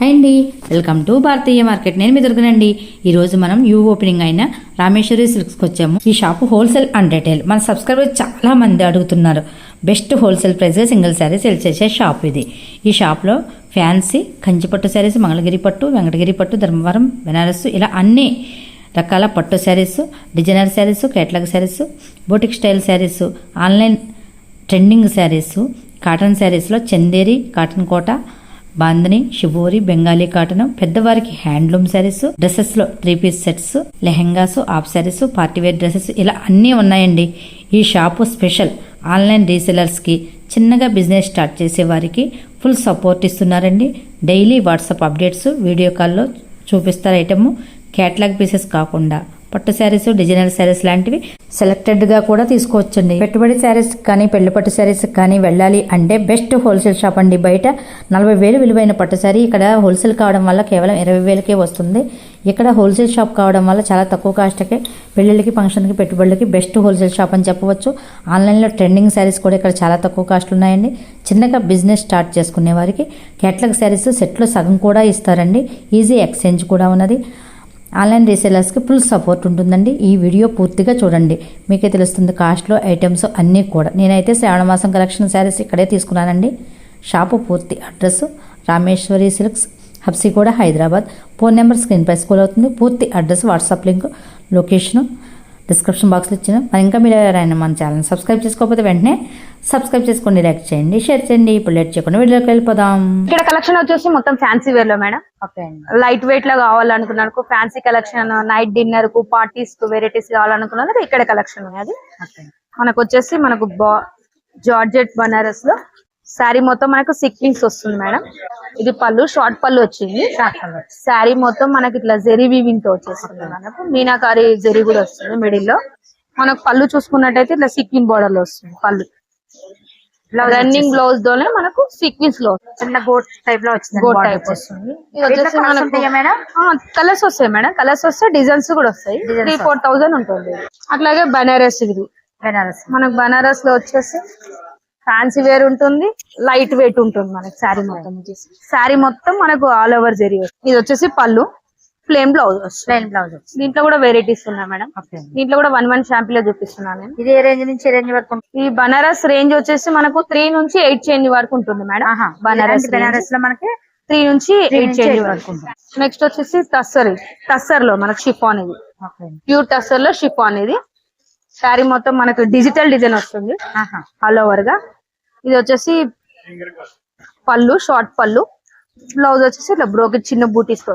Hi అండి welcome to Bharatiya market. నేను మీ దొరకనండి ఈ రోజు మనం యూ ఓపెనింగ్ అయిన రామేశ్వరి సిల్క్స్కి వచ్చాము. ఈ షాపు హోల్సేల్ అండ్ రిటైల్. మన సబ్స్క్రైబర్స్ చాలా మంది అడుగుతున్నారు. బెస్ట్ హోల్సేల్ ప్రైస్గా సింగిల్ శారీ సెల్ చేసే షాప్ ఇది. ఈ షాప్లో ఫ్యాన్సీ కంచిపట్టు శారీస్ మంగళగిరి పట్టు వెంకటగిరి పట్టు ధర్మవరం బెనారస్ ఇలా అన్ని రకాల పట్టు saris designer saris catalogue saris boutique style saris online trending saris cotton శారీస్లో Chanderi cotton Kota Bandhani shibori Bengali cotton పెద్దవారికి handloom saris డ్రెస్సెస్లో three piece sets lehengas half saris partywear dresses ఇలా అన్నీ ఉన్నాయండి. ఈ షాపు స్పెషల్. ఆన్లైన్ రీసెలర్స్కి చిన్నగా business start చేసే వారికి full support ఇస్తున్నారండి. డైలీ వాట్సాప్ అప్డేట్స్ వీడియో కాల్లో చూపిస్తారు ఐటమ్? క్యాట్లాగ్ పీసెస్ కాకుండా పట్టు శారీస్ డిజైనర్ శారీస్ లాంటివి సెలెక్టెడ్గా కూడా తీసుకోవచ్చండి. పెట్టుబడి శారీస్ కానీ పెళ్ళి పట్టు శారీస్ కానీ వెళ్ళాలి అంటే బెస్ట్ హోల్సేల్ షాప్ అండి. బయట నలభై వేలు విలువైన పట్టు శారీ ఇక్కడ హోల్సేల్ కావడం వల్ల కేవలం ఇరవై వేలకే వస్తుంది. ఇక్కడ హోల్సేల్ షాప్ కావడం వల్ల చాలా తక్కువ కాస్ట్కే పెళ్ళిళ్ళకి ఫంక్షన్కి పెట్టుబడులకి బెస్ట్ హోల్సేల్ షాప్ అని చెప్పవచ్చు. ఆన్లైన్లో ట్రెండింగ్ శారీస్ కూడా ఇక్కడ చాలా తక్కువ కాస్ట్లు ఉన్నాయండి. చిన్నగా బిజినెస్ స్టార్ట్ చేసుకునే వారికి క్యాట్లాగ్ శారీస్ సెట్లో సగం కూడా ఇస్తారండి. ఈజీ ఎక్స్చేంజ్ కూడా ఉన్నది. ఆన్లైన్ రీసేలర్స్కి ఫుల్ సపోర్ట్ ఉంటుందండి. ఈ వీడియో పూర్తిగా చూడండి. మీకే తెలుస్తుంది కాస్ట్లో ఐటమ్స్ అన్నీ కూడా. నేనైతే శ్రావణ మాసం కలెక్షన్ శారీస్ ఇక్కడే తీసుకున్నానండి. షాపు పూర్తి address Rameshwari silks Habsiguda Hyderabad. Phone number screen పై స్కూల్ అవుతుంది. పూర్తి address WhatsApp link location description బాక్స్లో ఇచ్చిన మరి ఇంకా మీరు ఎవరైనా మన ఛానల్ సబ్స్క్రైబ్ చేసుకోకపోతే వెంటనే సబ్స్క్రైబ్ చేసుకోండి లైక్ చేయండి షేర్ చేయండి. ఇప్పుడు లేట్ చేయకుండా వీడియోకి వెళ్ళిపోదాం. ఇక్కడ కలెక్షన్ వచ్చేసి మొత్తం ఫ్యాన్సీ వేర్లో మేడం. ఓకే లైట్ వెయిట్లో కావాలనుకున్నాను ఫ్యాన్సీ కలెక్షన్ నైట్ డిన్నర్కు పార్టీస్కు వెరైటీస్ కావాలనుకున్నది ఇక్కడ కలెక్షన్ ఉన్నది మనకు వచ్చేసి మనకు జార్జెట్ బనారస్లో శారీ మొత్తం మనకు సిక్వింగ్స్ వస్తుంది మేడం. ఇది పళ్ళు షార్ట్ పళ్ళు వచ్చింది. శారీ మొత్తం మనకి ఇట్లా జెరీ వీవింగ్తో వచ్చేస్తుంది మనకు. మీనాకారి జెరీ కూడా వస్తుంది మిడిల్లో. మనకు పళ్ళు చూసుకున్నట్టయితే ఇట్లా సిక్విన్ బోర్డర్లో వస్తుంది పళ్ళు. రన్నింగ్ బ్లౌజ్ తోనే మనకు సీక్వెన్స్లో చిన్న గోట్ టైప్లో వచ్చింది గోట్ టైప్ వస్తుంది. ఇది వచ్చేసి మనకు కలర్స్ వస్తాయి మేడం. కలర్స్ వస్తే డిజైన్స్ కూడా వస్తాయి. త్రీ ఫోర్ థౌసండ్ ఉంటుంది. అట్లాగే బనారస్ ఇది. బెనారస్ మనకు బనారస్లో వచ్చేసి ఫ్యాన్సీ వేర్ ఉంటుంది లైట్ వెయిట్ ఉంటుంది మనకి శారీ మొత్తం వచ్చేసి. శారీ మొత్తం మనకు ఆల్ ఓవర్ జరీ ఇది వచ్చేసి పళ్ళు ప్లేన్ బ్లౌజ్ ప్లెయిన్ బ్లౌజ్ దీంట్లో కూడా వెరైటీస్ ఉన్నాయి మేడం. దీంట్లో కూడా వన్ వన్ షాంపీలో చూపిస్తున్నాను నేను. ఇది ఏ రేంజ్ నుంచి రేంజ్ వరకు? ఈ బనారస్ రేంజ్ వచ్చేసి మనకు త్రీ నుంచి ఎయిట్ చేంజ్ వరకు ఉంటుంది మేడం. బనారస్ బెనారస్లో మనకి త్రీ నుంచి ఎయిట్ చేంజ్ వరకు నెక్స్ట్ వచ్చేసి టస్సర్ టస్సర్లో మనకు షిఫాన్ ఇది. ప్యూర్ టస్సర్లో షిఫాన్ ఇది. శారీ మొత్తం మనకు డిజిటల్ డిజైన్ వస్తుంది. ఆల్ ఓవర్గా. ఇది వచ్చేసి పళ్ళు షార్ట్ పళ్ళు. బ్లౌజ్ వచ్చేసి ఇట్లా బ్రోకెట్ చిన్న బూటీస్తో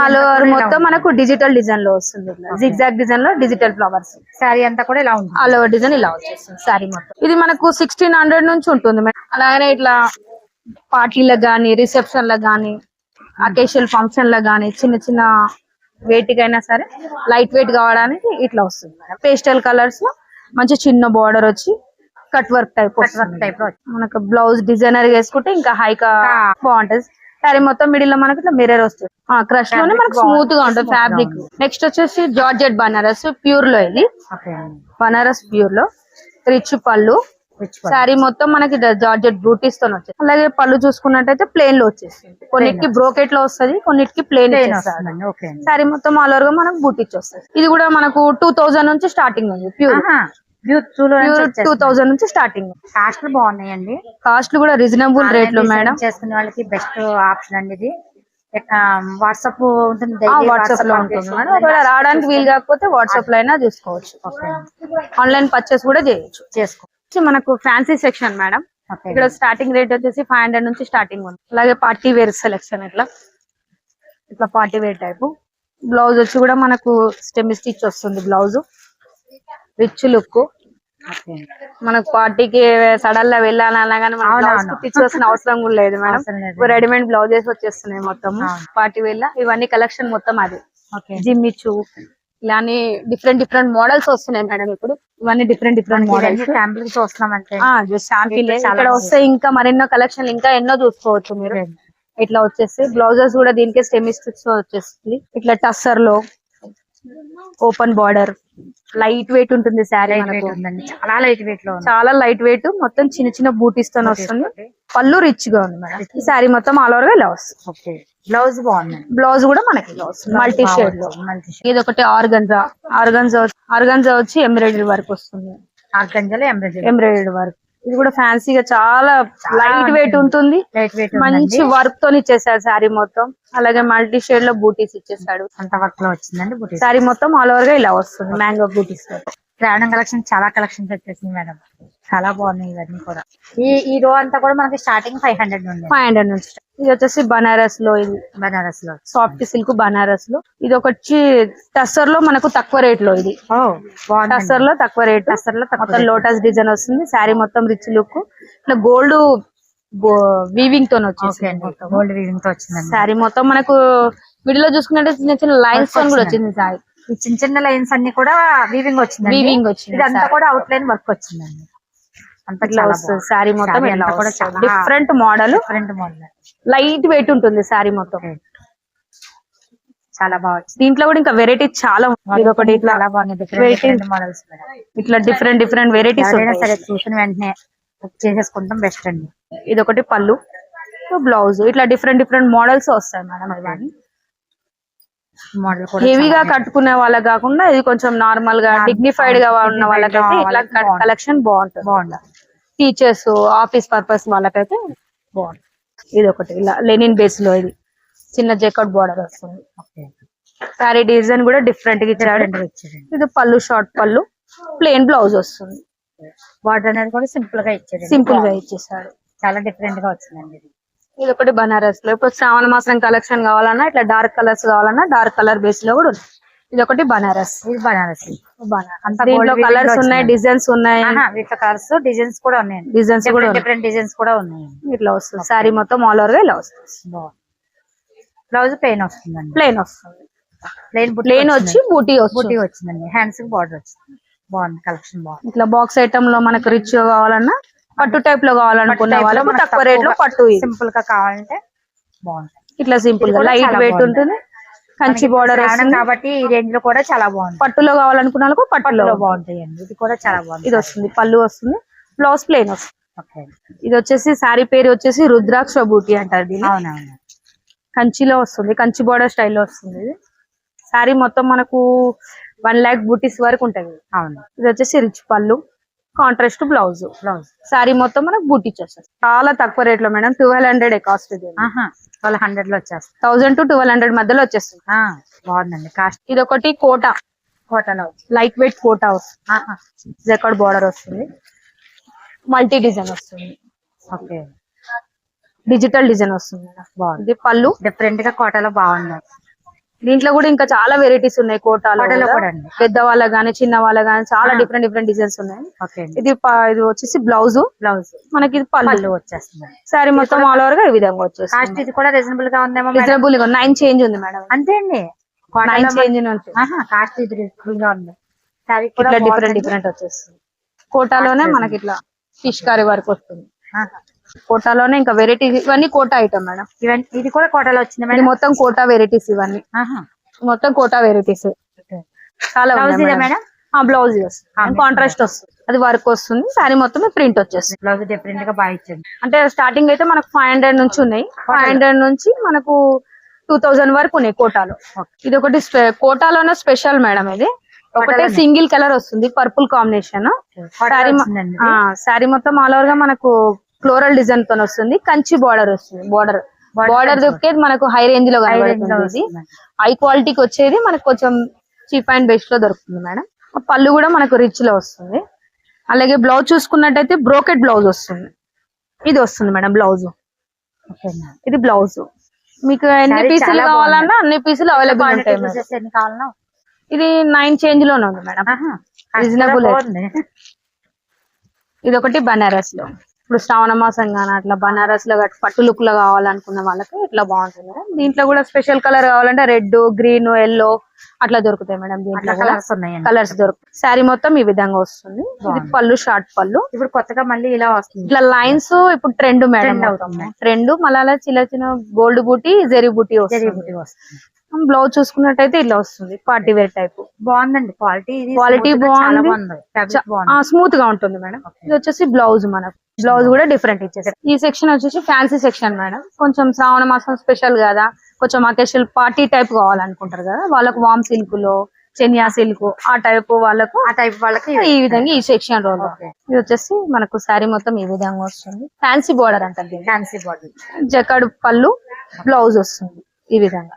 ఆల్ ఓవర్ మొత్తం మనకు డిజిటల్ డిజైన్లో వస్తుంది జిగ్జాగ్ డిజైన్లో డిజిటల్ ఫ్లవర్స్ శారీ అంతా కూడా ఇలా ఉంటుంది. ఆల్ ఓవర్ డిజైన్ ఇలా వచ్చేస్తుంది శారీ మొత్తం. ఇది మనకు సిక్స్టీన్ హండ్రెడ్ నుంచి ఉంటుంది మేడం. అలాగనే ఇట్లా పార్టీలకు గానీ రిసెప్షన్లకు గానీ అకేషనల్ ఫంక్షన్లకు గానీ చిన్న చిన్న వేటికైనా సరే లైట్ వెయిట్ కావడానికి ఇట్లా వస్తుంది మేడం. పేస్టల్ కలర్స్లో మంచి చిన్న బార్డర్ వచ్చి cut work type cut work type మనకు బ్లౌజ్ డిజైనర్ వేసుకుంటే ఇంకా హైకా బాగుంటది. సారీ మొత్తం మిడిల్లో మనకి ఇట్లా మిర్రర్ వస్తుంది. క్రష్లోనే మనకు. స్మూత్గా ఉంటుంది ఫ్యాబ్రిక్. నెక్స్ట్ వచ్చేసి జార్జెట్ బనారస్ ప్యూర్లో ఇది. బనారస్ ప్యూర్లో. రిచ్ పళ్ళు. శారీ మొత్తం మనకి జార్జెట్ బ్యూటీస్తో వచ్చేది అలాగే పళ్ళు చూసుకున్నట్టయితే ప్లేన్లో వచ్చేస్తుంది. కొన్నిటికి బ్రోకెట్లో వస్తుంది కొన్నిటికి ప్లేన్ శారీ మొత్తం ఆల్ ఓవర్గా మనకు బూటీస్ వస్తుంది. ఇది కూడా మనకు టూ నుంచి స్టార్టింగ్ ఉంది ప్యూర్ టూ థౌజండ్ నుంచి స్టార్టింగ్ కాస్ట్లు బాగున్నాయండి. కాస్ట్ కూడా రీజనబుల్ రేట్లో మేడం చేసుకునే వాళ్ళకి బెస్ట్ ఆప్షన్ అండి ఇది. వాట్సాప్ ఉంటుంది వాట్సాప్లో ఉంటుంది మేడం ఒకవేళ రావడానికి వీలు కాకపోతే వాట్సాప్లో అయినా చూసుకోవచ్చు. ఆన్లైన్ పర్చేస్ కూడా చేయొచ్చు. చేసుకో వచ్చి మనకు ఫ్యాన్సీ సెక్షన్ మేడం ఇక్కడ స్టార్టింగ్ రేట్ వచ్చేసి ఫైవ్ హండ్రెడ్ నుంచి స్టార్టింగ్ ఉంది. అలాగే పార్టీ వేర్ సెలెక్షన్ ఇట్లా. ఇట్లా పార్టీ వేర్ టైప్ బ్లౌజ్ వచ్చి కూడా మనకు స్టెమ్ స్టిచ్ వస్తుంది బ్లౌజ్ రిచ్ లుక్ మనకు పార్టీకి సడన్గా వెళ్ళాలన్నా కానీ అవసరం కూడా లేదు మేడం. రెడీమేడ్ బ్లౌజెస్ వచ్చేస్తున్నాయి మొత్తం. పార్టీ వేర్ ఇవన్నీ కలెక్షన్ మొత్తం అది. జిమ్మిచ్చు ఇలానే డిఫరెంట్ డిఫరెంట్ మోడల్స్ వస్తున్నాయి మేడం ఇప్పుడు. ఇవన్నీ డిఫరెంట్ డిఫరెంట్ మోడల్స్ చాలా ఇక్కడ వస్తే ఇంకా మరెన్నో కలెక్షన్ ఇంకా ఎన్నో చూసుకోవచ్చు మీరు. ఇట్లా వచ్చేసి బ్లౌజెస్ కూడా దీనికే సెమీ స్టిచ్ వచ్చేస్తుంది. ఇట్లా టస్సర్లో. Open border. లైట్ వెయిట్ ఉంటుంది శారీ చాలా లైట్ వెయిట్లో చాలా లైట్ వెయిట్. మొత్తం చిన్న చిన్న బూటీస్తో వస్తుంది. పళ్ళు రిచ్గా ఉంది మేడం. ఈ శారీ మొత్తం ఆల్ ఓవర్గా ఓకే. బ్లౌజ్ బాగుందండి బ్లౌజ్ కూడా మనకి మల్టీ షేడ్లో మల్టీ ఇది ఒకటి ఆర్గన్జా ఆర్గన్జా ఆర్గన్జా వచ్చి ఎంబ్రాయిడరీ వర్క్ వస్తుంది. ఆర్గంజలో ఎంబ్రాయిడరీ ఎంబ్రాయిడరీ వర్క్ ఇది కూడా ఫ్యాన్సీగా చాలా లైట్ వెయిట్ ఉంటుంది. మంచి వర్క్తో ఇచ్చేసాడు శారీ మొత్తం. అలాగే మల్టీ షేడ్లో బూటీస్ ఇచ్చేసాడు. అంత వర్క్లో వచ్చిందండి బుటీస్ శారీ మొత్తం ఆల్ ఓవర్గా ఇలా వస్తుంది. మ్యాంగో బూటీస్ శ్రావణం కలెక్షన్ చాలా కలెక్షన్స్ వచ్చేసింది మేడం చాలా బాగున్నాయి ఇవన్నీ కూడా. ఈ ఈ రో అంతా కూడా మనకి స్టార్టింగ్ ఫైవ్ హండ్రెడ్ ఉంది ఫైవ్ హండ్రెడ్ నుంచి ఇది వచ్చేసి బనారస్లో ఇది. బనారస్లో సాఫ్ట్ సిల్క్ బనారస్లో ఇది ఒకటి టస్సర్లో మనకు తక్కువ రేట్లో ఇది టస్సర్లో తక్కువ రేట్. టస్సర్లో తక్కువ మొత్తం లోటస్ డిజైన్ వస్తుంది. శారీ మొత్తం రిచ్ లుక్ ఇట్లా గోల్డ్ వీవింగ్తో ఓకే వచ్చేసి అండి గోల్డ్ వీవింగ్తో వచ్చిందండి. శారీ మొత్తం మనకు మిడిల్లో చూసుకున్నట్టే చిన్న చిన్న లైన్స్తో కూడా వచ్చింది శారీ. ఈ చిన్న చిన్న లైన్స్ అన్ని కూడా వీవింగ్ వచ్చింది వీవింగ్ వచ్చింది ఇది అంతా కూడా అవుట్ లైన్ వర్క్ వచ్చిందండి. శారీ మొత్తం చాలా different model different model light weight ఉంటుంది శారీ మొత్తం. చాలా బాగా వచ్చింది దీంట్లో కూడా ఇంకా వెరైటీ చాలా. ఇది ఒకటి ఇట్లా చాలా బాగుంది. Different Variety- different models madam ఇట్లా డిఫరెంట్ డిఫరెంట్ వెరైటీస్ సరే చూసిన వెంటనే బుక్ చేసేసుకుంటాం బెస్ట్ అండి ఇది ఒకటి పళ్ళు బ్లౌజ్ ఇట్లా డిఫరెంట్ డిఫరెంట్ మోడల్స్ వస్తాయి మేడం ఇవన్నీ. మోడల్ హెవీగా కట్టుకునే వాళ్ళకి కాకుండా ఇది కొంచెం నార్మల్గా డిగ్నిఫైడ్గా ఉన్న వాళ్ళకైతే బాగుంటుంది. కలెక్షన్ బాగుంటుంది. బాగుంది టీచర్స్ ఆఫీస్ పర్పస్ వాళ్ళకైతే బాగుంటుంది ఇది ఒకటి. ఇలా లెనిన్ బేస్లో ఇది. చిన్న జెకట్ బార్డర్ వస్తుంది. సారీ డిజైన్ కూడా డిఫరెంట్గా ఇచ్చాడు ఇది పళ్ళు షార్ట్ పళ్ళు ప్లెయిన్ బ్లౌజ్ వస్తుంది. బార్డర్ అనేది కూడా సింపుల్గా ఇచ్చారండి. సింపుల్గా ఇచ్చేసాడు చాలా డిఫరెంట్గా వచ్చిందండి ఇది. ఇది ఒకటి బనారస్లో. ఇప్పుడు శ్రావణ మాసం కలెక్షన్ కావాలన్నా ఇట్లా డార్క్ కలర్స్ కావాలన్నా డార్క్ కలర్ బేస్లో కూడా ఉంది ఇది ఒకటి బనారస్. ఇది బనారసి. దీంట్లో కలర్స్ ఉన్నాయి. డిజైన్స్ ఉన్నాయి. వీటిలో కలర్స్ డిజైన్స్ కూడా ఉన్నాయండి డిజైన్స్ కూడా ఉన్నాయి. డిఫరెంట్ డిజైన్స్ కూడా ఉన్నాయండి ఇట్లా వస్తుంది శారీ మొత్తం ఆల్ ఓవర్గా ఇలా వస్తుంది బ్లౌజ్ ప్లెయిన్ వస్తుందండి. ప్లెయిన్ వస్తుంది. ప్లెయిన్ ప్లెయిన్ వచ్చి బూటీ వస్తుంది. వచ్చిందండి. హ్యాండ్స్కి బార్డర్ వచ్చింది. బాగుంది కలెక్షన్ బాగుంది. ఇట్లా బాక్స్ ఐటమ్లో మనకు రిచ్ కావాలన్నా పట్టు టైప్లో కావాలనుకున్న వాళ్ళకు తక్కువ రేట్లో పట్టు. సింపుల్గా కావాలంటే బాగుంది ఇట్లా సింపుల్గా లైట్ వెయిట్. ఉంటుంది కంచి బార్డర్ కాబట్టి ఈ రేంజ్లో కూడా చాలా బాగుంది పట్టులో కావాలనుకున్న వాళ్ళకు పట్టులో పట్టులో బాగుంటాయండి. ఇది కూడా చాలా బాగుంది. ఇది వస్తుంది. పళ్ళు వస్తుంది. బ్లౌజ్ ప్లెయిన్ వస్తుంది. ఇది వచ్చేసి శారీ పేరు వచ్చేసి రుద్రాక్ష బూటీ అంటారు దీన్ని. అవునవును. కంచిలో వస్తుంది. కంచి బార్డర్ స్టైల్లో వస్తుంది ఇది. శారీ మొత్తం మనకు వన్ ల్యాక్ బూటీస్ వరకు ఉంటుంది. అవును. ఇది వచ్చేసి రిచ్ పళ్ళు. Contrast blouse blouse. శారీ మొత్తం మనకు బూటీ చాలా తక్కువ రేట్లో మేడం ట్వెల్వ్ హండ్రెడ్ కాస్ట్ ఇది. ట్వెల్వ్ హండ్రెడ్లో వచ్చేస్తుంది. థౌసండ్ టు ట్వెల్వ్ హండ్రెడ్ మధ్యలో వచ్చేస్తుంది. బాగుందండి. కాస్ట్. ఇది ఒకటి కోట కోటలో లైట్ వెయిట్ కోట వస్తుంది. జెకడ్ బార్డర్ వస్తుంది? మల్టీ డిజైన్ వస్తుంది. ఓకే. డిజిటల్ డిజైన్ వస్తుంది మేడం. బాగుంది. పళ్ళు. డిఫరెంట్గా కోటలో బాగుంది. దీంట్లో కూడా ఇంకా చాలా వెరైటీస్ ఉన్నాయి కోటాలో. పెద్ద వాళ్ళ గానీ చిన్న వాళ్ళ గానీ చాలా డిఫరెంట్ డిఫరెంట్ డిజైన్స్ ఉన్నాయి. ఇది ఇది వచ్చేసి బ్లౌజ్. బ్లౌజ్. మనకి ఇది పళ్ళు. వచ్చేస్తుంది. సారీ మొత్తం ఆల్ ఓవర్గా ఈ విధంగా వచ్చేసి కాస్ట్ ఇది కూడా రీజనబుల్గా ఉందేమో రీజనబుల్గా నైన్ చేంజ్ ఉంది మేడం. అంతే అండి. నైన్ చేంజ్ కాస్ట్ ఇది రీజనబుల్గా ఉంది. సారీ కూడా ఇట్లా డిఫరెంట్. డిఫరెంట్ వచ్చేస్తుంది. కోటాలోనే మనకి ఇట్లా ఫిష్ కర్రీ వరకు వస్తుంది. కోటాలోనే ఇంకా వెరైటీ ఇవన్నీ కోటా ఐటమ్ మేడం. ఇవన్నీ ఇది కూడా కోటలో వచ్చింది మేడం? మొత్తం కోటా వెరైటీస్ ఇవన్నీ. మొత్తం కోటా వెరైటీస్ చాలా మేడం. ఆ బ్లౌజ్ వస్తుంది కాంట్రాస్ట్ వస్తుంది. అది వర్క్ వస్తుంది. సారీ మొత్తం ప్రింట్ వచ్చేస్తుంది. బ్లౌజ్ డిఫరెంట్గా బాగా ఇచ్చింది అంటే స్టార్టింగ్ అయితే మనకు ఫైవ్ హండ్రెడ్ నుంచి ఉన్నాయి. ఫైవ్ హండ్రెడ్ నుంచి మనకు టూ థౌజండ్ వరకు ఉన్నాయి కోటాలో. ఇది ఒకటి కోటాలోనే స్పెషల్ మేడం ఇది. ఒకటే సింగిల్ కలర్ వస్తుంది. పర్పుల్ కాంబినేషన్ శారీ మొత్తం ఆల్ ఓవర్గా మనకు ఫ్లోరల్ డిజైన్తో వస్తుంది. కంచి బార్డర్ వస్తుంది. బార్డర్ బార్డర్ దొరికేది మనకు హై రేంజ్లో కనబడుతుంది హై క్వాలిటీకి వచ్చేది మనకు కొంచెం చీప్ అండ్ బెస్ట్లో దొరుకుతుంది మేడం. పళ్ళు కూడా మనకు రిచ్లో వస్తుంది. అలాగే బ్లౌజ్ చూసుకున్నట్టయితే బ్రోకెట్ బ్లౌజ్ వస్తుంది. ఇది వస్తుంది మేడం బ్లౌజ్. ఇది బ్లౌజ్ మీకు ఎన్ని పీసులు కావాలన్నా అన్ని పీసులు అవైలబుల్ ఉంటాయి ఇది నైన్ చేంజ్లోనే ఉంది మేడం. బాగుంది. ఇది ఒకటి బనారస్లో ఇప్పుడు శ్రావణ మాసం కానీ అట్లా బనారస్లో పట్టు లుక్లో కావాలనుకున్న వాళ్ళకి ఇట్లా బాగుంటుంది మేడం. దీంట్లో కూడా స్పెషల్ కలర్ కావాలంటే రెడ్ గ్రీన్ ఎల్లో అట్లా దొరుకుతాయి మేడం దీంట్లో కలర్స్ ఉన్నాయండి. కలర్స్ దొరుకుతాయి. శారీ మొత్తం ఈ విధంగా వస్తుంది. ఇది పళ్ళు షార్ట్ పళ్ళు. ఇప్పుడు కొత్తగా మళ్ళీ ఇలా వస్తుంది. ఇట్లా లైన్స్ ఇప్పుడు ట్రెండ్ మేడం. ట్రెండ్ మళ్ళీ అలా చిన్న చిన్న గోల్డ్ బూటీ జెరీ బూటీ వస్తుంది. బ్లౌజ్ చూసుకున్నట్టయితే ఇలా వస్తుంది. పార్టీ వేర్ టైప్ బాగుందండి. క్వాలిటీ ఫ్యాబ్రిక్ బాగుంది. స్మూత్గా ఉంటుంది మేడం. ఇది వచ్చేసి బ్లౌజ్ మనకు. బ్లౌజ్ కూడా డిఫరెంట్ ఇచ్చేసారు. ఈ సెక్షన్ వచ్చేసి ఫ్యాన్సీ సెక్షన్ మేడం. కొంచెం శ్రావణ మాసం స్పెషల్ కదా కొంచెం అకేషనల్ పార్టీ టైప్ కావాలనుకుంటారు కదా వాళ్ళకు వామ్ సిల్క్లో చెనియా సిల్క్ ఆ టైప్ వాళ్ళకు ఆ టైప్ వాళ్ళకి ఈ విధంగా ఈ సెక్షన్ రోల్. ఇది వచ్చేసి మనకు శారీ మొత్తం ఈ విధంగా వస్తుంది. ఫ్యాన్సీ బోర్డర్ అంటారు ఫ్యాన్సీ బాడీ జకాడు పళ్ళు బ్లౌజ్ వస్తుంది ఈ విధంగా.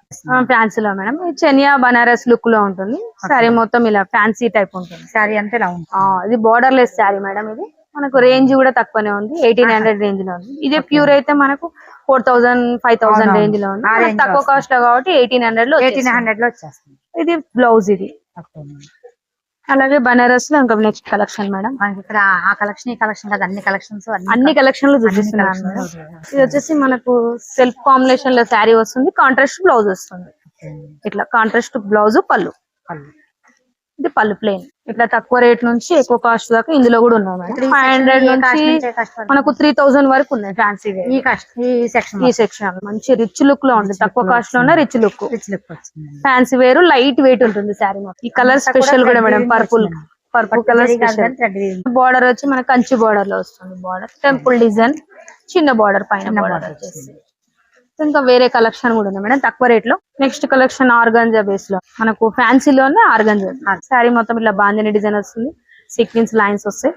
ఫ్యాన్సీ లో మేడం. చెనియా బనారస్ లుక్లో ఉంటుంది. శారీ మొత్తం ఇలా ఫ్యాన్సీ టైప్ ఉంటుంది. శారీ అంతా ఇలా ఉంటుంది ఇది బోర్డర్ లెస్ శారీ మేడం ఇది. మనకు రేంజ్ కూడా తక్కువనే ఉంది ఎయిటీన్ హండ్రెడ్ రేంజ్లో ఉంది. ఇదే ప్యూర్ అయితే మనకు ఫోర్ థౌసండ్ ఫైవ్ థౌసండ్. రేంజ్లో ఉంది. తక్కువ. కాస్ట్లో కాబట్టి ఎయిటీన్ హండ్రెడ్లో ఎయిటీన్. హండ్రెడ్లో వచ్చేస్తుంది. ఇది బ్లౌజ్ ఇది. అలాగే బనారస్లో ఇంకా నెక్స్ట్ కలెక్షన్ మేడం ఇక్కడ ఆ కలెక్షన్ ఈ కలెక్షన్ కదా అన్ని కలెక్షన్స్ అన్ని కలెక్షన్లో చూపిస్తున్నాను. ఇది వచ్చేసి మనకు సెల్ఫ్ కాంబినేషన్లో శారీ వస్తుంది కాంట్రాస్ట్ బ్లౌజ్ వస్తుంది. ఇట్లా కాంట్రాస్ట్ బ్లౌజ్ పళ్ళు. ఇది పళ్ళు ప్లేన్ ఇట్లా తక్కువ రేట్ నుంచి ఎక్కువ కాస్ట్ దాకా ఇందులో కూడా ఉన్నాయి మేడం. ఫైవ్ హండ్రెడ్ నుంచి మనకు త్రీ థౌసండ్ వరకు ఉన్నాయి ఫ్యాన్సీ ఈ సెక్షన్ ఈ సెక్షన్ మంచి రిచ్ లుక్లో ఉంది. తక్కువ కాస్ట్లోనే rich look rich look fancy వేరు లైట్ వెయిట్ ఉంటుంది శారీ మొత్తం ఈ కలర్ స్పెషల్ కూడా madam purple purple colour special border వచ్చి మన కంచి బార్డర్లో వస్తుంది బార్డర్ టెంపుల్ డిజైన్ చిన్న బార్డర్ పైన బార్డర్ వచ్చేసి. ఇంకా వేరే కలెక్షన్ కూడా ఉంది మేడం తక్కువ రేట్లో నెక్స్ట్ కలెక్షన్ ఆర్గంజా బేస్లో. మనకు ఫ్యాన్సీ లోనే ఆర్గంజా. శారీ మొత్తం ఇట్లా బాందిని డిజైన్ వస్తుంది. సీక్వెన్స్ లైన్స్ వస్తాయి.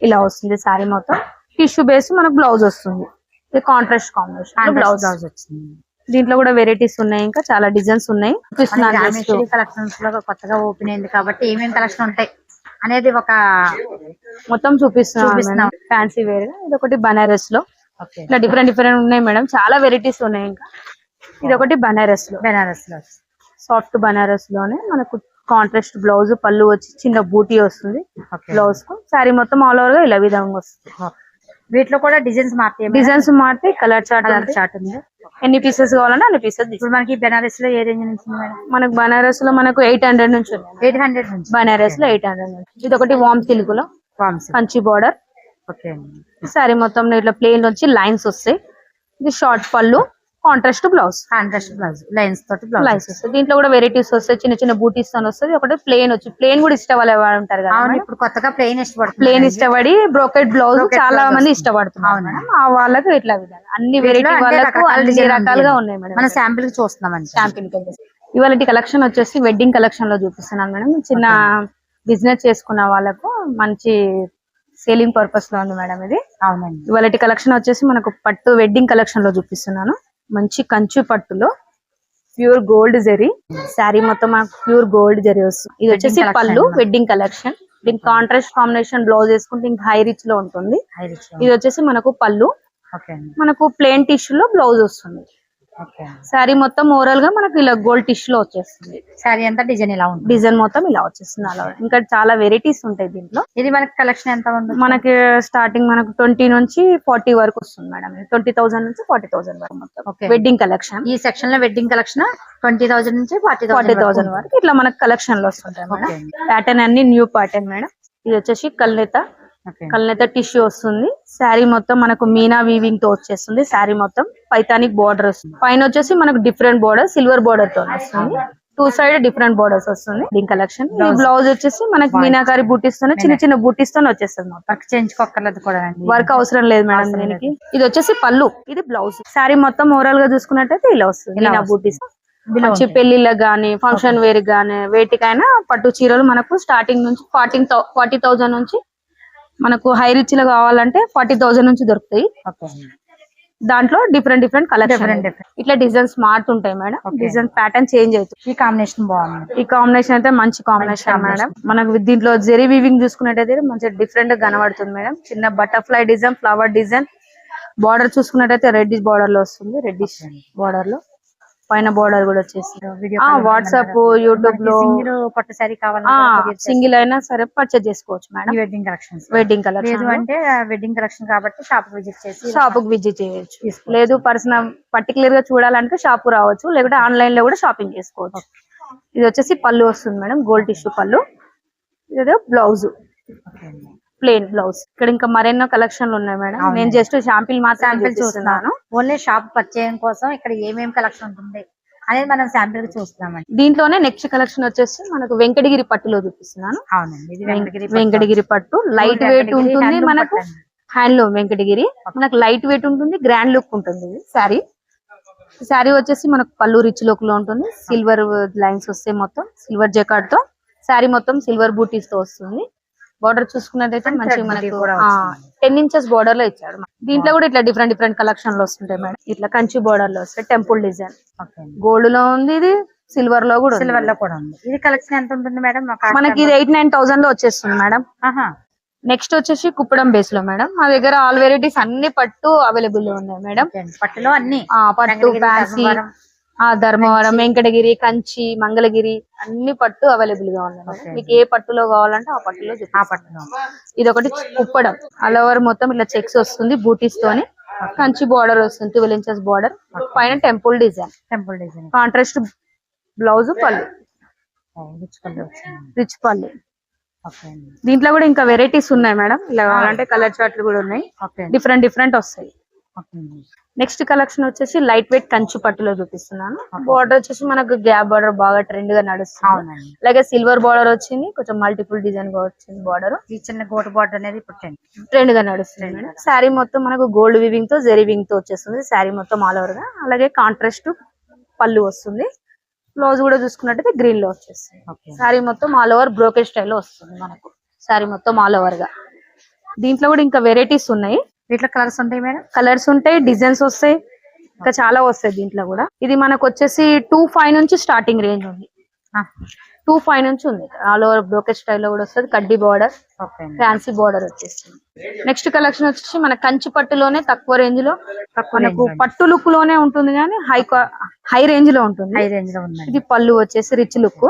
ఇలా వస్తుంది శారీ మొత్తం. టిష్యూ బేస్ మనకు బ్లౌజ్ వస్తుంది. ఇది కాంట్రాస్ట్ కాంబినేషన్ బ్లౌజ్ బ్లౌజ్ వచ్చింది. దీంట్లో కూడా వెరైటీస్ ఉన్నాయి ఇంకా చాలా డిజైన్స్ ఉన్నాయి. కలెక్షన్స్లో. కొత్తగా ఓపెన్ అయింది కాబట్టి ఏమేమి కలెక్షన్ ఉంటాయి అనేది ఒక మొత్తం చూపిస్తున్నాం. ఫ్యాన్సీ వేర్ ఇది ఒకటి బనారస్లో. ఇట్లా డిఫరెంట్ డిఫరెంట్ ఉన్నాయి మేడం. చాలా వెరైటీస్ ఉన్నాయి ఇంకా. ఇది ఒకటి బనారస్లో బెనారస్లో సాఫ్ట్ బనారస్లోనే మనకు కాంట్రాస్ట్ బ్లౌజ్ పళ్ళు వచ్చి చిన్న బూటీ వస్తుంది. బ్లౌజ్కు శారీ మొత్తం ఆల్ ఓవర్గా ఇలా విధంగా వస్తుంది. వీటిలో కూడా డిజైన్స్ మారుతాయి డిజైన్స్ మారితే కలర్ చార్ట్ కలర్ చార్ట్ ఉంది. ఎన్ని పీసెస్ కావాలంటే అన్ని పీసెస్ ఇప్పుడు మనకి బెనారస్లో ఏ రేంజ్ నుంచి మనకు బనారస్లో మనకు ఎయిట్ హండ్రెడ్ నుంచి ఎయిట్ హండ్రెడ్ నుంచి. బనారస్లో ఎయిట్ హండ్రెడ్ నుంచి. ఇది ఒకటి వామ్ సిల్క్. లో కంచి బార్డర్. ఓకే శారీ మొత్తం ఇట్లా ప్లేన్ వచ్చి లైన్స్ వస్తాయి. ఇది షార్ట్ పళ్ళు contrast blouse contrast blouse lines తోటి బ్లౌజ్ లైన్స్ వస్తాయి. దీంట్లో కూడా వెరైటీస్ వస్తాయి. చిన్న చిన్న బూటీస్తో వస్తుంది ఒకటి ప్లేన్ వచ్చి ప్లేన్ కూడా ఇష్టపడే ఉంటారు కదా ఇప్పుడు కొత్తగా ప్లెయిన్ ఇష్టపడుతుంది ప్లేన్ ఇష్టపడి బ్రోకెట్ బ్లౌజ్ చాలా మంది వస్తుంది. ఇష్టపడుతున్నారు. మేడం. ఆ వాళ్ళకు ఇట్లా విధాలు అన్ని వెరైటీ వాళ్ళకు అన్ని రకాలుగా. ఉన్నాయి మేడం. మన శాంపిల్కి చూస్తున్నాం షాంపిల్ ఇవాళ కలెక్షన్ వచ్చేసి వెడ్డింగ్ కలెక్షన్లో చూపిస్తున్నాను మేడం. చిన్న బిజినెస్ చేసుకున్న వాళ్ళకు మంచి సేలింగ్ పర్పస్లో ఉంది మేడం ఇది. అవునండి. ఇవాళ కలెక్షన్ వచ్చేసి మనకు పట్టు వెడ్డింగ్ కలెక్షన్లో చూపిస్తున్నాను. మంచి కంచు పట్టులో ప్యూర్ గోల్డ్ జరీ. శారీ మొత్తం మనకు ప్యూర్ గోల్డ్ జరీ వస్తుంది. ఇది వచ్చేసి పళ్ళు. Wedding collection. దీని కాంట్రాస్ట్ కాంబినేషన్ బ్లౌజ్ వేసుకుంటే ఇంకా హై రిచ్లో ఉంటుంది. ఇది వచ్చేసి మనకు పళ్ళు. మనకు ప్లేన్ టిష్యూ లో బ్లౌజ్ వస్తుంది. శారీ మొత్తం ఓవరాల్గా మనకు ఇలా గోల్డ్ టిష్యూ లో వచ్చేస్తుంది. శారీ అంతా డిజైన్ ఇలా ఉంటుంది. డిజైన్ మొత్తం ఇలా వచ్చేస్తుంది అలా. ఇంకా చాలా వెరైటీస్ ఉంటాయి దీంట్లో. ఇది మనకి కలెక్షన్ ఎంత ఉంది మనకి స్టార్టింగ్ మనకు ట్వంటీ నుంచి ఫార్టీ వరకు వస్తుంది మేడం. ట్వంటీ థౌసండ్ నుంచి ఫార్టీ థౌసండ్ వరకు మొత్తం. వెడ్డింగ్ కలెక్షన్ ఈ సెక్షన్లో వెడ్డింగ్ కలెక్షన్ ట్వంటీ థౌసండ్ నుంచి ఫార్టీ ఫార్టీ థౌసండ్ వరకు. ఇట్లా మనకు కలెక్షన్లో వస్తుంటాయి మేడం. ప్యాటర్న్ అన్ని న్యూ ప్యాటర్న్ మేడం. ఇది వచ్చేసి కల్నేత ఓకే. కల్నేత టిష్యూ వస్తుంది. శారీ మొత్తం మనకు మీనా వీవింగ్తో వచ్చేస్తుంది. శారీ మొత్తం పైతానిక్ బార్డర్ వస్తుంది. పైన వచ్చేసి మనకు డిఫరెంట్ బార్డర్ సిల్వర్ బార్డర్తో వస్తుంది. టూ సైడ్ డిఫరెంట్ బార్డర్స్ వస్తుంది. దీని కలెక్షన్ ఈ బ్లౌజ్ వచ్చేసి మనకి మీనాకారి బూటీస్ తోనే చిన్న చిన్న బూటీస్ తోనే వచ్చేస్తుంది వర్క్ చేయించుకోక్కర్లేదు కూడా అండి. వర్క్ అవసరం లేదు మేడం దీనికి. ఇది వచ్చేసి పళ్ళు. ఇది బ్లౌజ్ శారీ మొత్తం ఓవరాల్గా చూసుకున్నట్టయితే ఇలా వస్తుంది. మీనా. బూటీస్ మంచి ఉంటాయి. పెళ్ళిళ్ళకి గానీ ఫంక్షన్ వేర్ గానీ వేటికైనా పట్టు చీరలు మనకు స్టార్టింగ్ నుంచి ఫార్టీ ఫార్టీ థౌసండ్ నుంచి మనకు హై రిచ్లో కావాలంటే ఫార్టీ థౌసండ్ నుంచి దొరుకుతాయి. దాంట్లో different different collection Different, different. ఇట్లా డిజైన్స్ మారుతుంటాయి madam. Okay. Design pattern change అవుతుంది. ఈ కాంబినేషన్ బాగుంది. ఈ కాంబినేషన్ అయితే మంచి కాంబినేషన్. మేడం. మనకు దీంట్లో జెరీ వీవింగ్ చూసుకున్నట్టయితే మంచి డిఫరెంట్గా కనబడుతుంది మేడం. చిన్న butterfly design flower design border చూసుకున్నట్టయితే రెడ్డిష్ బార్డర్లో వస్తుంది. రెడ్డిష్ బార్డర్లో. పైన బార్డర్ కూడా వచ్చేసి వాట్సాప్ యూట్యూబ్లో పట్టు కావాలన్నా సింగిల్ అయినా సరే పర్చేజ్ చేసుకోవచ్చు madam. Wedding collections wedding colour లేదు అంటే వెడ్డింగ్ కలెక్షన్ కాబట్టి షాప్ విజిట్ చేసి షాప్కు విజిట్ చేయొచ్చు. లేదు పర్సనల్ పర్టికులర్గా చూడాలంటే షాప్ రావచ్చు లేకుంటే ఆన్లైన్లో కూడా షాపింగ్ చేసుకోవచ్చు. ఇది వచ్చేసి పళ్ళు వస్తుంది మేడం గోల్డ్ టిష్యూ పళ్ళు. ఇది బ్లౌజ్ ప్లెయిన్ బ్లౌజ్ ఇక్కడ ఇంకా మరెన్నో కలెక్షన్లు ఉన్నాయి మేడం. నేను జస్ట్ షాంపిల్ మాత్రం చూస్తున్నాను. ఓన్లీ షాప్ పర్చేయం కోసం ఇక్కడ ఏమేమి కలెక్షన్ ఉంటుంది అనేది మనం శాంపిల్ చూస్తున్నామండి. దీంట్లోనే నెక్స్ట్ కలెక్షన్ వచ్చేసి మనకు వెంకటగిరి పట్టులో చూపిస్తున్నాను. అవునండి. వెంకటగిరి పట్టు. లైట్ వెయిట్ ఉంటుంది మనకు. హ్యాండ్లూమ్ వెంకటగిరి. మనకు లైట్ వెయిట్ ఉంటుంది గ్రాండ్ లుక్ ఉంటుంది శారీ శారీ వచ్చేసి మనకు పళ్ళు రిచ్ లుక్లో ఉంటుంది. సిల్వర్ లైన్స్ వస్తాయి మొత్తం. సిల్వర్ జకార్డ్తో. శారీ మొత్తం సిల్వర్ బూటీస్తో వస్తుంది. బార్డర్ చూసుకున్నట్టయితే మంచిగా మనకు. టెన్ ఇంచెస్ బార్డర్లో ఇచ్చాడు దీంట్లో కూడా ఇట్లా డిఫరెంట్ డిఫరెంట్ కలెక్షన్లో వస్తుంటాయి మేడం ఇట్లా కంచి బార్డర్లో వస్తాయి టెంపుల్ డిజైన్. గోల్డ్లో ఉంది ఇది సిల్వర్లో కూడా. సిల్వర్లో కూడా ఉంది ఇది కలెక్షన్ ఎంత ఉంటుంది మేడం మనకి ఇది ఎయిట్ నైన్ థౌసండ్లో వచ్చేస్తుంది మేడం. నెక్స్ట్ వచ్చేసి కుప్పడం బేస్లో మేడం మా దగ్గర ఆల్ వెరైటీస్ అన్ని పట్టు అవైలబుల్లో ఉన్నాయి మేడం. పట్టులో అన్ని ఆ పట్టు ఫ్యాన్సీ. ఆ ధర్మవరం వెంకటగిరి కంచి మంగళగిరి అన్ని పట్టు అవైలబుల్గా ఉన్నాయి. మీకు ఏ పట్టులో కావాలంటే ఆ పట్టులో ఆ. పట్టులో. ఇది ఒకటి కుప్పడం ఆల్ ఓవర్ మొత్తం ఇట్లా చెక్స్ వస్తుంది బూటీస్ తోని. కంచి బార్డర్ వస్తుంది ట్వెల్వ్ ఇంచెస్ బార్డర్ పైన temple design temple design contrast blouse పళ్ళు. రిచ్ పళ్ళు దీంట్లో కూడా ఇంకా వెరైటీస్ ఉన్నాయి మేడం ఇలా కావాలంటే కలర్ చార్ట్లు కూడా ఉన్నాయి. డిఫరెంట్ డిఫరెంట్ వస్తాయి. నెక్స్ట్ కలెక్షన్ వచ్చేసి లైట్ వెయిట్ కంచు పట్టులో చూపిస్తున్నాను. బార్డర్ వచ్చేసి మనకు గ్యాప్ బార్డర్ బాగా ట్రెండ్గా నడుస్తుంది. అలాగే సిల్వర్ బార్డర్ వచ్చింది కొంచెం మల్టిపుల్ డిజైన్గా వచ్చింది బార్డర్. ఈ చిన్న గోటు బార్డర్ అనేది ట్రెండ్గా నడుస్తుంది శారీ మొత్తం మనకు గోల్డ్ వివింగ్తో జెరీ వింగ్తో వచ్చేస్తుంది శారీ మొత్తం ఆల్ ఓవర్గా. అలాగే కాంట్రాస్ట్ పళ్ళు వస్తుంది. బ్లౌజ్ కూడా చూసుకున్నట్టయితే గ్రీన్లో వచ్చేస్తుంది. శారీ మొత్తం ఆల్ ఓవర్ బ్రోకెట్ స్టైల్లో వస్తుంది మనకు. శారీ మొత్తం ఆల్ ఓవర్గా. దీంట్లో కూడా ఇంకా వెరైటీస్ ఉన్నాయి. వీటిలో కలర్స్ ఉంటాయి మేడం? కలర్స్ ఉంటాయి డిజైన్స్ వస్తాయి. ఇంకా చాలా వస్తాయి దీంట్లో కూడా. ఇది మనకు వచ్చేసి టూ ఫైవ్ నుంచి స్టార్టింగ్ రేంజ్ ఉంది. టూ ఫైవ్ నుంచి ఉంది. ఆల్ ఓవర్ బ్రోకెట్ స్టైల్లో కూడా వస్తుంది. కడ్డీ బార్డర్ ఫ్యాన్సీ బార్డర్ వచ్చేస్తుంది. నెక్స్ట్ కలెక్షన్ వచ్చేసి మన కంచి పట్టులోనే తక్కువ రేంజ్లో మనకు. పట్టు లుక్లోనే ఉంటుంది కానీ హై హై రేంజ్లో ఉంటుంది. హై రేంజ్లో ఇది పళ్ళు వచ్చేసి రిచ్ లుక్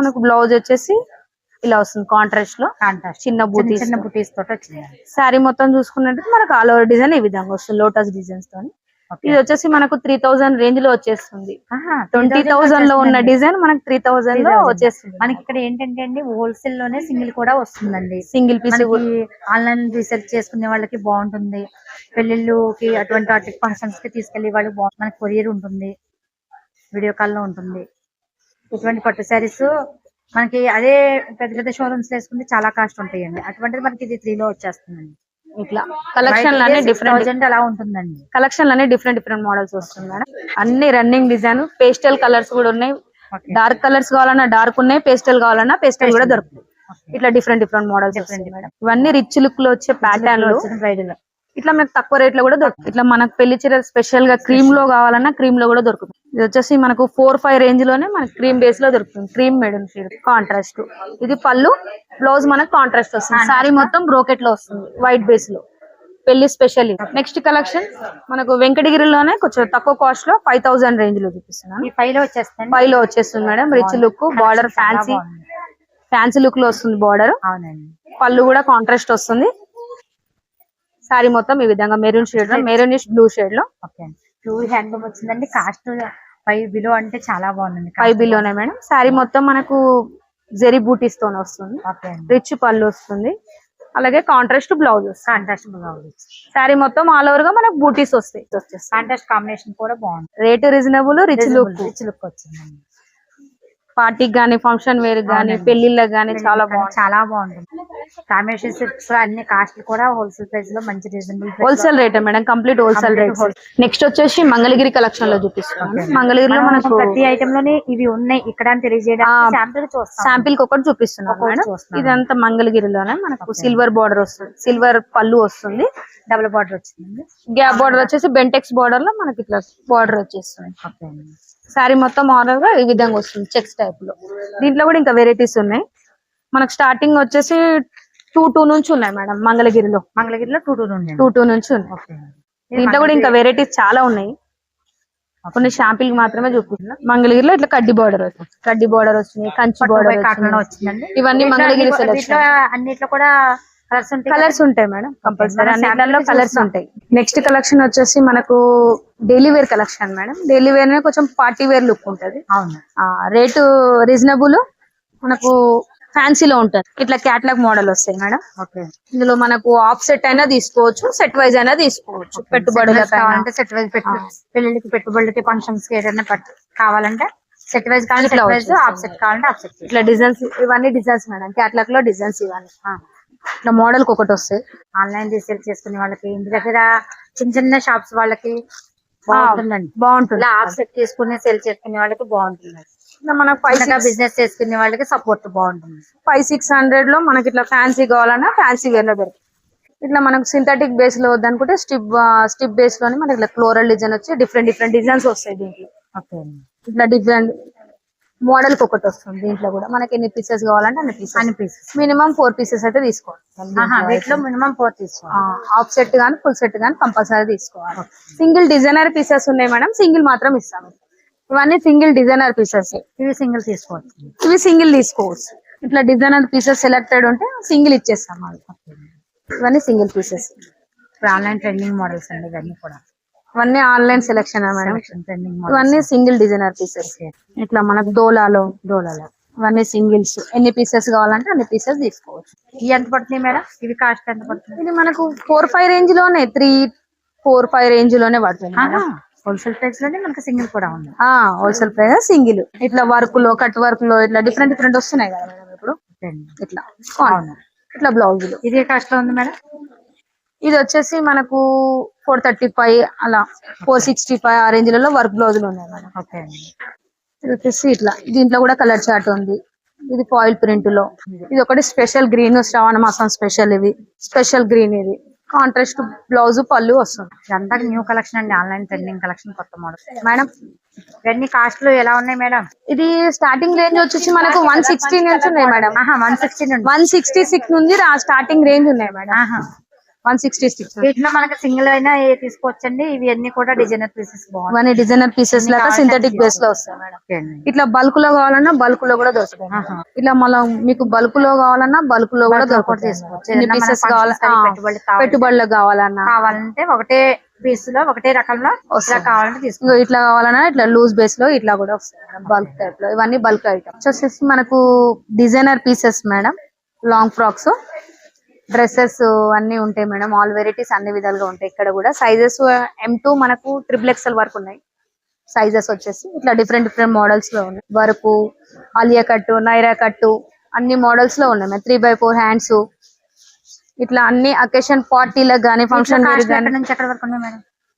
మనకు బ్లౌజ్ వచ్చేసి ఇలా వస్తుంది కాంట్రాస్ట్లో. కాంట్రాస్ట్ చిన్న బూటీస్ చిన్న బుటీస్ తోటి శారీ మొత్తం చూసుకున్నట్టు మనకు ఆల్ ఓవర్ డిజైన్ ఈ విధంగా వస్తుంది లోటస్ డిజైన్స్ తోని. ఇది వచ్చేసి మనకు త్రీ థౌసండ్ రేంజ్లో వచ్చేస్తుంది. ట్వంటీ థౌసండ్లో ఉన్న డిజైన్ మనకు త్రీ థౌసండ్లో వచ్చేస్తుంది. మనకి ఇక్కడ ఏంటంటే అండి హోల్సేల్లోనే సింగిల్ కూడా వస్తుందండి. సింగిల్ పీస్ ఆన్లైన్ రీసెర్చ్ చేసుకునే వాళ్ళకి బాగుంటుంది. పెళ్ళిళ్ళకి అటువంటి వాటి ఫంక్షన్స్కి తీసుకెళ్ళి వాళ్ళకి బాగుంటుంది మనకి కొరియర్ ఉంటుంది. వీడియో కాల్లో ఉంటుంది. ఇటువంటి పట్టు శారీస్ మనకి అదే పెద్ద పెద్ద షోరూమ్స్ వేసుకుంటే చాలా కాస్ట్ ఉంటాయండి. అటువంటిది మనకి ఇది త్రీ లో వచ్చేస్తుందండి. ఇట్లా కలెక్షన్లోనే డిఫరెంట్ అలా ఉంటుందండి. కలెక్షన్లోనే డిఫరెంట్ డిఫరెంట్ మోడల్స్ వస్తుంది మేడం. అన్ని రన్నింగ్ డిజైన్ పేస్టల్ కలర్స్ కూడా ఉన్నాయి. డార్క్ కలర్స్ కావాలన్నా డార్క్ ఉన్నాయి పేస్టల్ కావాలన్నా పేస్టల్ కూడా దొరుకుతాయి. ఇట్లా డిఫరెంట్ డిఫరెంట్ మోడల్స్ మేడం. ఇవన్నీ రిచ్ లుక్లో వచ్చే ప్యాటర్న్లో బ్రైడల్ ఇట్లా మనకు తక్కువ రేట్లో కూడా దొరుకుతుంది. ఇట్లా మనకు పెళ్ళి చీర స్పెషల్గా క్రీమ్లో కావాలన్నా క్రీమ్లో కూడా దొరుకుతుంది. ఇది వచ్చేసి మనకు ఫోర్ ఫైవ్ రేంజ్లోనే మనకి క్రీమ్ బేస్లో దొరుకుతుంది. క్రీమ్ షేడ్ కాంట్రాస్ట్ ఇది పళ్ళు బ్లౌజ్ మనకు కాంట్రాస్ట్ వస్తుంది. సారీ మొత్తం బ్రోకెట్లో వస్తుంది వైట్ బేస్లో. పెళ్ళి స్పెషల్ నెక్స్ట్ కలెక్షన్ మనకు వెంకటగిరిలోనే కొంచెం తక్కువ కాస్ట్లో ఫైవ్ థౌసండ్ రేంజ్లో చూపిస్తున్నాను. ఫైవ్లో వచ్చేస్తుంది. ఫైవ్లో వచ్చేస్తుంది madam. Rich look border fancy fancy లుక్లో వస్తుంది బార్డర్ అవునండి. పళ్ళు కూడా కాంట్రాస్ట్ వస్తుంది. సారీ మొత్తం ఈ విధంగా మెరూన్ షేడ్లో మెరూనిష్ బ్లూ షేడ్లో. ఓకే. ప్యూర్ హ్యాండ్లూమ్ వచ్చిందండి. కాస్ట్ ఫైవ్ బిలో అంటే చాలా బాగుందండి ఫైవ్ బిలోనే మేడం. సారీ మొత్తం మనకు జెరీ బూటీస్ తోనే వస్తుంది. రిచ్ పళ్ళు వస్తుంది. అలాగే contrast blouse contrast blouse sari మొత్తం ఆల్ ఓవర్గా మనకు బూటీస్ వస్తాయి. కాంట్రాస్ట్ కాంబినేషన్ కూడా బాగుంది. Rate reasonable rich look rich look వచ్చిందండి. పార్టీకి గానీ ఫంక్షన్ వేర్ గానీ. పెళ్ళిళ్ళకి గానీ చాలా బాగుంటుంది చాలా బాగుంటుంది. సిల్క్స్ అన్ని కాస్ట్ కూడా హోల్సేల్ ప్రైస్లో మంచి reasonable wholesale rate madam? Complete wholesale rate next వచ్చేసి మంగళగిరి కలెక్షన్లో చూపిస్తున్నాను మంగళగిరిలో మనకు ప్రతి ఐటమ్లోనే ఇవి ఉన్నాయి. ఇక్కడ తెలియజేయడానికి శాంపిల్కి ఒకటి చూపిస్తున్నాను ఒకటి మేడం. ఇదంతా మంగళగిరిలోనే మనకు సిల్వర్ బార్డర్ వస్తుంది. సిల్వర్ పళ్ళు వస్తుంది. డబుల్ బార్డర్ వచ్చిందండి. గ్యాప్ బార్డర్ వచ్చేసి బెంటెక్స్ బార్డర్లో మనకి ఇట్లా బార్డర్ వచ్చేస్తుంది. శారీ మొత్తం మోడల్గా ఈ విధంగా వస్తుంది చెక్స్ టైప్లో. దీంట్లో కూడా ఇంకా వెరైటీస్ ఉన్నాయి. మనకు స్టార్టింగ్ వచ్చేసి టూ టూ నుంచి ఉన్నాయి మేడం మంగళగిరిలో. మంగళగిరిలో టూ టూ ఉంది టూ టూ నుంచి ఉన్నాయి. దీంట్లో కూడా ఇంకా వెరైటీస్ చాలా ఉన్నాయి. కొన్ని షాంపిల్ మాత్రమే చూపిస్తున్నా. మంగళగిరిలో ఇట్లా కడ్డీ బార్డర్ వచ్చింది కడ్డీ బార్డర్ వచ్చినాయి కంచి బార్డర్ వచ్చిందండి. ఇవన్నీ మంగళగిరి సెలెక్షన్ అన్నిట్లో కూడా కలర్స్ ఉంటాయి కలర్స్ ఉంటాయి మేడం కంపల్సరీ కలర్స్ ఉంటాయి. నెక్స్ట్ కలెక్షన్ వచ్చేసి మనకు daily wear collection madam. Daily wear కొంచెం పార్టీ వేర్ లుక్ ఉంటది. రేటు రీజనబుల్ మనకు ఫ్యాన్సీలో ఉంటుంది. ఇట్లా క్యాట్లాగ్ మోడల్ వస్తాయి మేడం. ఇందులో మనకు ఆఫ్ సెట్ అయినా తీసుకోవచ్చు సెట్ వైజ్ అయినా తీసుకోవచ్చు. పెట్టుబడులకు కావాలంటే సెట్ వైజ్ పెళ్ళికి పెట్టుబడులకి ఫంక్షన్స్కి ఏదైనా కావాలంటే సెట్ వైజ్ కావాలంటే సెట్ వైజ్. ఆఫ్ సెట్ కావాలంటే ఆఫ్ సెట్ ఇట్లా డిజైన్స్ ఇవన్నీ డిజైన్స్ మేడం. క్యాట్లాగ్లో డిజైన్స్ ఇవన్నీ. ఇట్లా మోడల్కి ఒకటి వస్తాయి. ఆన్లైన్ రీసేల్ చేసుకునే వాళ్ళకి ఇంటి దగ్గర చిన్న చిన్న షాప్స్ వాళ్ళకి బాగుంటుందండి. బాగుంటుంది. ఆఫ్ సెట్ తీసుకుని సేల్ చేసుకునే వాళ్ళకి బాగుంటుంది మనకు ఫైవ్ బిజినెస్ చేసుకునే వాళ్ళకి సపోర్ట్ బాగుంటుంది. ఫైవ్ సిక్స్ హండ్రెడ్లో మనకి ఇట్లా ఫ్యాన్సీ కావాలన్నా ఫ్యాన్సీ వేర్లో దొరుకుతుంది ఇట్లా మనకు సింథటిక్ బేస్లో వద్దనుకుంటే స్టిప్ స్టిప్ బేస్లోనే మనకి ఇట్లా ఫ్లోరల్ డిజైన్ వచ్చి డిఫరెంట్ డిఫరెంట్ డిజైన్స్ వస్తాయి దీంట్లో. ఇట్లా డిఫరెంట్ మోడల్కి ఒకటి వస్తుంది దీంట్లో కూడా. మనకి ఎన్ని పీసెస్ కావాలంటే అన్ని పీసెస్ అన్ని పీసెస్ మినిమం ఫోర్ పీసెస్ అయితే తీసుకోవాలి. వీటిలో మినిమం ఫోర్ తీసుకోవాలి. హాఫ్ సెట్ గానీ ఫుల్ సెట్ గానీ కంపల్సరీ తీసుకోవాలి. సింగిల్ డిజైనర్ పీసెస్ ఉన్నాయి మేడం సింగిల్ మాత్రం ఇస్తాము. ఇవన్నీ సింగిల్ డిజైనర్ పీసెస్. ఇవి సింగిల్ తీసుకోవచ్చు. ఇవి సింగిల్ తీసుకోవచ్చు. ఇట్లా డిజైనర్ పీసెస్ సెలెక్టెడ్ ఉంటే సింగిల్ ఇచ్చేస్తాం ఇవన్నీ single pieces. Online trending models అండి ఇవన్నీ కూడా. ఇవన్నీ ఆన్లైన్ సెలెక్షన్ ట్రెండింగ్ ఇవన్నీ సింగిల్ డిజైనర్ పీసెస్. ఇట్లా మనకు డోలాలో డోలాలో. ఇవన్నీ సింగిల్స్. ఎన్ని పీసెస్ కావాలంటే అన్ని పీసెస్ తీసుకోవచ్చు. ఇవి ఎంత పడుతున్నాయి మేడం? ఇవి కాస్ట్ ఎంత పడుతుంది ఇది మనకు ఫోర్ ఫైవ్ రేంజ్లోనే త్రీ ఫోర్ ఫైవ్ రేంజ్లోనే పడుతుంది. హోల్సేల్ ప్రైస్లోనే మనకి సింగిల్ కూడా ఉంది. ఆ హోల్సేల్ ప్రైస్ సింగిల్ ఇట్లా వర్క్లో కట్ వర్క్లో ఇట్లా డిఫరెంట్ డిఫరెంట్ వస్తున్నాయి కదా మేడం ఇప్పుడు? ఇట్లా. ఇట్లా బ్లౌజులు ఇది కాస్ట్లో ఉంది మేడం ఇది వచ్చేసి మనకు ఫోర్ థర్టీ ఫైవ్ అలా ఫోర్ సిక్స్టీ ఫైవ్ ఆ రేంజ్లలో వర్క్ బ్లౌజులు ఉన్నాయి మేడం ఓకే ఇది వచ్చేసి ఇట్లా. దీంట్లో కూడా కలర్ చార్ట్ ఉంది. ఇది ఫాయిల్ ప్రింట్లో. ఇది. ఒకటి స్పెషల్ గ్రీన్ శ్రావణ మాసం స్పెషల్ ఇది స్పెషల్ గ్రీన్ ఇది. కాంట్రాస్ట్ బ్లౌజ్ పళ్ళు వస్తుంది. ఇదంతా న్యూ కలెక్షన్ అండి. ఆన్లైన్ ట్రెండింగ్ కలెక్షన్ కొత్త మోడల్ మేడం ఇవన్నీ కాస్ట్లు ఎలా ఉన్నాయి మేడం? ఇది స్టార్టింగ్ రేంజ్ వచ్చేసి మనకు వన్ సిక్స్టీ నుంచి ఉన్నాయి మేడం. ఆహా వన్ సిక్స్టీ నుండి వన్ సిక్స్టీ సిక్స్ నుంచి స్టార్టింగ్ రేంజ్ ఉన్నాయి మేడం. ఆహా. వన్ సిక్స్టీ సిక్స్ వీటిలో మనకి సింగిల్ అయినా ఏ తీసుకోవచ్చండి? ఇవి అన్ని కూడా డిజైనర్ పీసెస్ ఇవన్నీ డిజైనర్ పీసెస్ లాగా సింథటిక్ బేస్లో వస్తాయి మేడం. ఇట్లా బల్క్లో కావాలన్నా బల్క్లో కూడా దొరుకుతాయి. ఇట్లా మళ్ళీ మీకు బల్క్లో కావాలన్నా బల్క్లో కూడా దొరుకుతాయి తీసుకోవచ్చు. మన పీసెస్ కావాలి. పెట్టుబడులకు కావాలన్నా. కావాలంటే ఒకటే పీస్లో ఒకటే రకంలో ఇలా కావాలంటే తీసుకో ఇంకో ఇట్లా కావాలన్నా ఇట్లా లూజ్ బేస్లో ఇట్లా కూడా వస్తాయి బల్క్ టైప్లో. ఇవన్నీ బల్క్ ఐటమ్స్ వచ్చేసి మనకు designer pieces madam long frocks dresses అన్ని ఉంటాయి మేడం. ఆల్ వెరైటీస్ అన్ని విధాలుగా ఉంటాయి. ఇక్కడ కూడా సైజెస్ ఎం టూ మనకు ట్రిపుల్ ఎక్స్ఎల్ వరకు ఉన్నాయి. సైజెస్ వచ్చేసి ఇట్లా డిఫరెంట్ డిఫరెంట్ మోడల్స్లో ఉన్నాయి. వరకు ఆలియా కట్టు నైరా కట్టు అన్ని మోడల్స్లో ఉన్నాయి త్రీ బై ఫోర్ హ్యాండ్స్ ఇట్లా అన్ని అకేషన్ పార్టీలకు గానీ ఫంక్షన్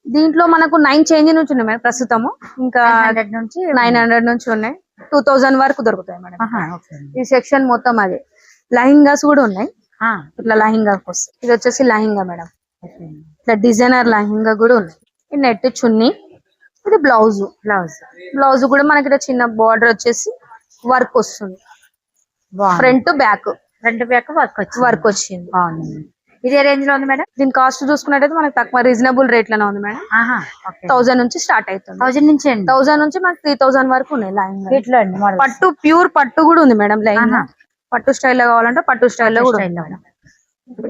దీంట్లో మనకు నైన్ చేంజ్ నుంచి ఉన్నాయి మేడం ప్రస్తుతము. ఇంకా నుంచి నైన్ హండ్రెడ్ నుంచి ఉన్నాయి. టూ థౌజండ్ వరకు దొరుకుతాయి మేడం. ఈ సెక్షన్ మొత్తం అదే. లహింగాస్ కూడా ఉన్నాయి. ఇట్లా లహింగా వస్తాయి ఇది వచ్చేసి లహింగా మేడం. ఇట్లా డిజైనర్ లహింగా కూడా ఉన్నాయి నెట్ చున్నీ ఇది బ్లౌజ్. బ్లౌజ్. బ్లౌజ్ కూడా మనకి చిన్న బార్డర్ వచ్చేసి వర్క్ వస్తుంది. Front back front back work వచ్చి వర్క్ వచ్చింది. బాగుంది. ఇదే రేంజ్లో ఉంది మేడం? దీని కాస్ట్ చూసుకున్నట్టయితే మనకి తక్కువ రీజనబుల్ రేట్లోనే ఉంది మేడం. థౌసండ్ నుంచి స్టార్ట్ అవుతుంది. థౌజండ్ నుంచి థౌసండ్ నుంచి మనకి త్రీ థౌసండ్ వరకు ఉన్నాయి మోడల్ పట్టు ప్యూర్ పట్టు కూడా ఉంది మేడం లైన్. పట్టు స్టైల్లో కావాలంటే పట్టు స్టైల్లో కూడా స్టైల్లో.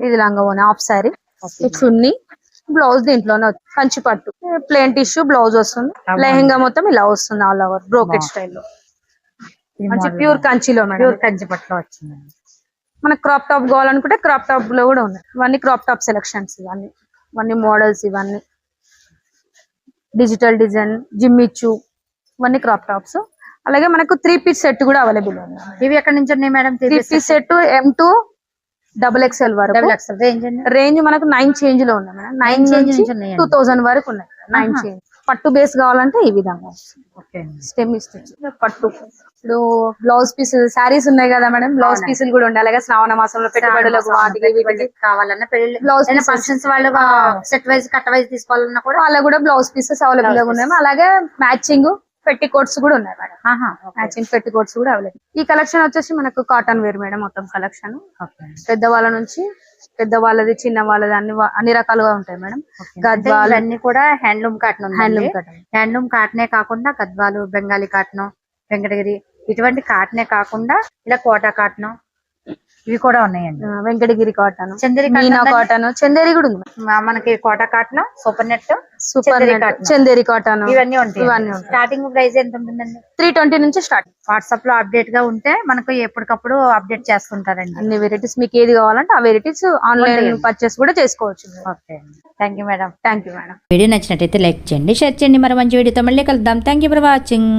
ఇది లంగా ఓని హాఫ్ సారీ. చున్నీ బ్లౌజ్ దీంట్లోనే. కంచి పట్టు. ప్లేన్ టిష్యూ బ్లౌజ్ వస్తుంది. లెహంగా మొత్తం ఇలా వస్తుంది ఆల్ ఓవర్ బ్రోకెట్ స్టైల్లో మంచి ప్యూర్ కంచిలో ప్యూర్ కంచి పట్టులో వచ్చింది మనకి క్రాప్ టాప్ కావాలనుకుంటే క్రాప్ టాప్లో కూడా ఉన్నాయి. ఇవన్నీ క్రాప్ టాప్ సెలెక్షన్స్ ఇవన్నీ. ఇవన్నీ మోడల్స్ ఇవన్నీ. డిజిటల్ డిజైన్ జిమ్మిచ్చు ఇవన్నీ క్రాప్ టాప్స్ అలాగే మనకు త్రీ పీస్ సెట్ కూడా అవైలబుల్ ఉంది. ఇవి ఎక్కడ నుంచి ఉన్నాయి madam? Three piece set M to double XL వరకు. రేంజ్ మనకు నైన్ చేంజ్లో ఉన్నాయి madam. Nine change. Two thousand వరకు ఉన్నాయి. నైన్. చేంజ్ పట్టు బేస్ కావాలంటే ఈ విధంగా స్టెమ్ స్టిచ్ పట్టు. ఇప్పుడు బ్లౌజ్ పీస్ శారీస్ ఉన్నాయి కదా మేడం. బ్లౌజ్. పీసులు కూడా ఉండాలి. అలాగే శ్రావణ మాసంలో పెట్టుబడులకు కావాలన్నా pieces. ఫంక్షన్స్ వాళ్ళు సెట్ వైజ్ కట్ వైజ్ తీసుకోవాలన్నా కూడా వాళ్ళ కూడా బ్లౌజ్ పీసెస్ అవైలబుల్గా ఉన్నాయి అలాగే మ్యాచింగ్ పెట్టి కోట్స్ కూడా ఉన్నాయి మేడం. మ్యాచింగ్ పెట్టి కోట్స్ కూడా అవైలబుల్. ఈ కలెక్షన్ వచ్చేసి మనకు కాటన్ వేర్ మేడం మొత్తం కలెక్షన్. పెద్దవాళ్ళ నుంచి పెద్ద వాళ్ళది చిన్న వాళ్ళది అన్ని అన్ని రకాలుగా ఉంటాయి మేడం. గద్వాల్. ఇవన్నీ కూడా handloom cotton handloom cotton. Handloom కాటనే కాకుండా గద్వాలు బెంగాలీ కాటన్ వెంకటగిరి ఇటువంటి కాటనే కాకుండా ఇలా కోటా కాటన్ ఇవి కూడా ఉన్నాయండి. వెంకటగిరి కాటన్ చందేరి మీనా కాటన్ చందేరి కూడా ఉంది. మనకి Kota cotton super net super Chanderi net, cotton. Chanderi cotton. ఇవన్నీ ఉంటాయి ఇవన్నీ ఉంటాయి. స్టార్టింగ్ ప్రైస్ ఎంత ఉంటుందండి? త్రీ ట్వంటీ నుంచి స్టార్ట్ వాట్సాప్లో అప్డేట్గా ఉంటే మనకు ఎప్పటికప్పుడు అప్డేట్ చేస్తుంటారండి. అన్ని వెరైటీస్ మీకు ఏది కావాలంటే ఆ వెరైటీస్ ఆన్లైన్. పర్చేస్ కూడా చేసుకోవచ్చు. Okay thank you madam thank you madam video నచ్చినట్టయితే లైక్ చేయండి షేర్ చేయండి. మరి మంచి వీడియోతో మళ్ళీ కలుద్దాం. Thank you for watching